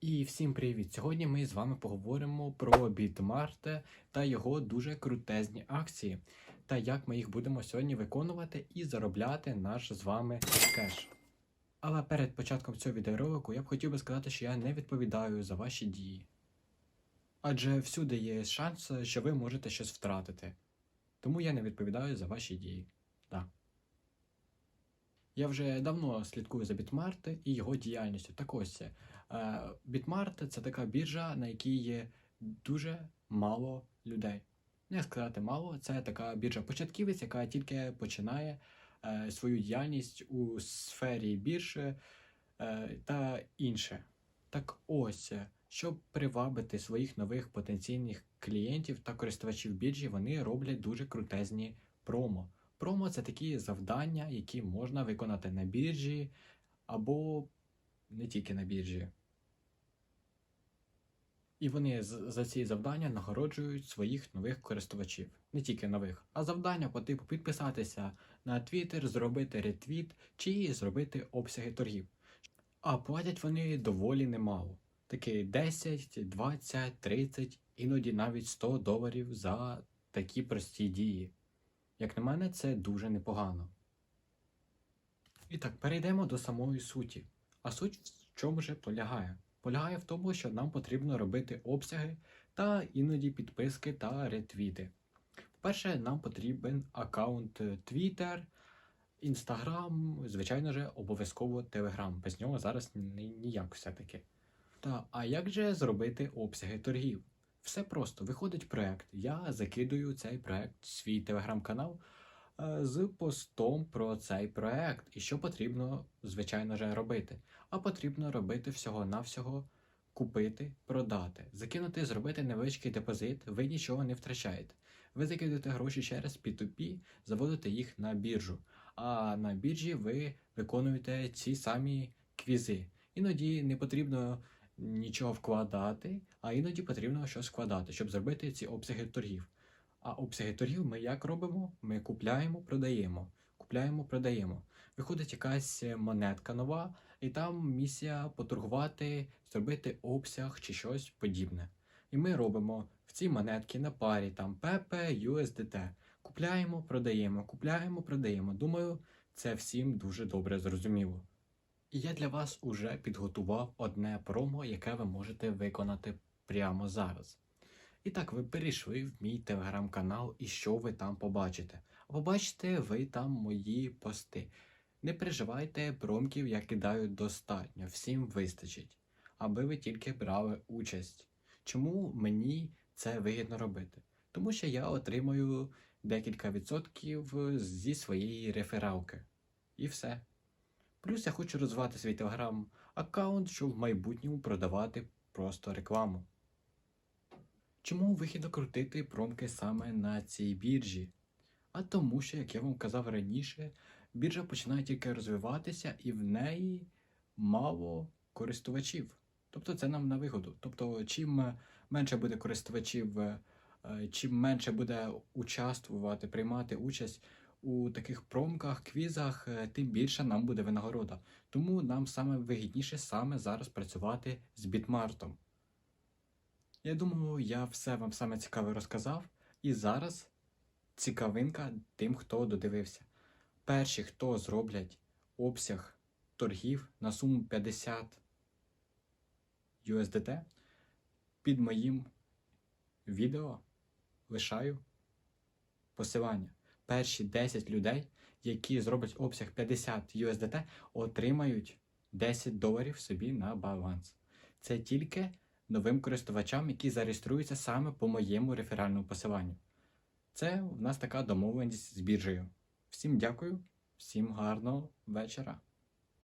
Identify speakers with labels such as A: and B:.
A: І всім привіт! Сьогодні ми з вами поговоримо про Бітмарт та його дуже крутезні акції, та як ми їх будемо сьогодні виконувати і заробляти наш з вами кеш. Але перед початком цього відеоролику я б хотів би сказати, що я не відповідаю за ваші дії. Адже всюди є шанс, що ви можете щось втратити. Тому я не відповідаю за ваші дії. Да. Я вже давно слідкую за Бітмарт і його діяльністю. Так ось е, Бітмарт це така біржа, на якій є дуже мало людей. Не сказати мало, це така біржа початківець, яка тільки починає е, свою діяльність у сфері біржі е, та інше. Так ось, щоб привабити своїх нових потенційних клієнтів та користувачів біржі, вони роблять дуже крутезні промо. Промо це такі завдання, які можна виконати на біржі або не тільки на біржі. І вони за ці завдання нагороджують своїх нових користувачів. Не тільки нових, а завдання по типу підписатися на Twitter, зробити ретвіт чи зробити обсяги торгів. А платять вони доволі немало. Таки 10, 20, 30, іноді навіть 100 доларів за такі прості дії. Як на мене, це дуже непогано. І так, перейдемо до самої суті. А суть в чому же полягає? Полягає в тому, що нам потрібно робити обсяги та іноді підписки та ретвіти. По-перше, нам потрібен аккаунт Twitter, Instagram, звичайно же, обов'язково Telegram. Без нього зараз ніяк все-таки. Та, а як же зробити обсяги торгів? Все просто. Виходить проект. Я закидую цей проект свій телеграм-канал е, з постом про цей проект. І що потрібно, звичайно же, робити? А потрібно робити всього-навсього купити, продати, закинути, зробити невеличкий депозит, ви нічого не втрачаєте. Ви закидуєте гроші через P2P, заводите їх на біржу. А на біржі ви виконуєте ці самі квізи. Іноді не потрібно нічого вкладати, а іноді потрібно щось вкладати, щоб зробити ці обсяги торгів. А обсяги торгів ми як робимо? Ми купляємо, продаємо. Купляємо, продаємо. Виходить якась монетка нова, і там місія поторгувати, зробити обсяг чи щось подібне. І ми робимо в цій монетки на парі там PP, USDT. Купляємо, продаємо, купляємо, продаємо. Думаю, це всім дуже добре зрозуміло. Я для вас уже підготував одне промо, яке ви можете виконати прямо зараз. І так, ви перейшли в мій телеграм-канал, і що ви там побачите? Побачите ви там мої пости. Не переживайте, промків я кидаю достатньо, всім вистачить, аби ви тільки брали участь. Чому мені це вигідно робити? Тому що я отримую декілька відсотків зі своєї рефералки. І все. Плюс я хочу розвивати свій телеграм-аккаунт, щоб в майбутньому продавати просто рекламу. Чому вигідно крутити промки саме на цій біржі? А тому, що, як я вам казав раніше, біржа починає тільки розвиватися і в неї мало користувачів. Тобто це нам на вигоду. Тобто, чим е, менше буде користувачів, е, е, чим менше буде участвувати, приймати участь у таких промках, квізах, е, тим більше нам буде винагорода. Тому нам саме вигідніше саме зараз працювати з Бітмартом. Я думаю, я все вам саме цікаве розказав. І зараз цікавинка тим, хто додивився. Перші, хто зроблять обсяг торгів на суму 50 USDT, під моїм відео лишаю посилання. Перші 10 людей, які зроблять обсяг 50 USDT, отримають 10 доларів собі на баланс. Це тільки новим користувачам, які зареєструються саме по моєму реферальному посиланню. Це в нас така домовленість з біржею. Всім дякую, всім гарного вечора.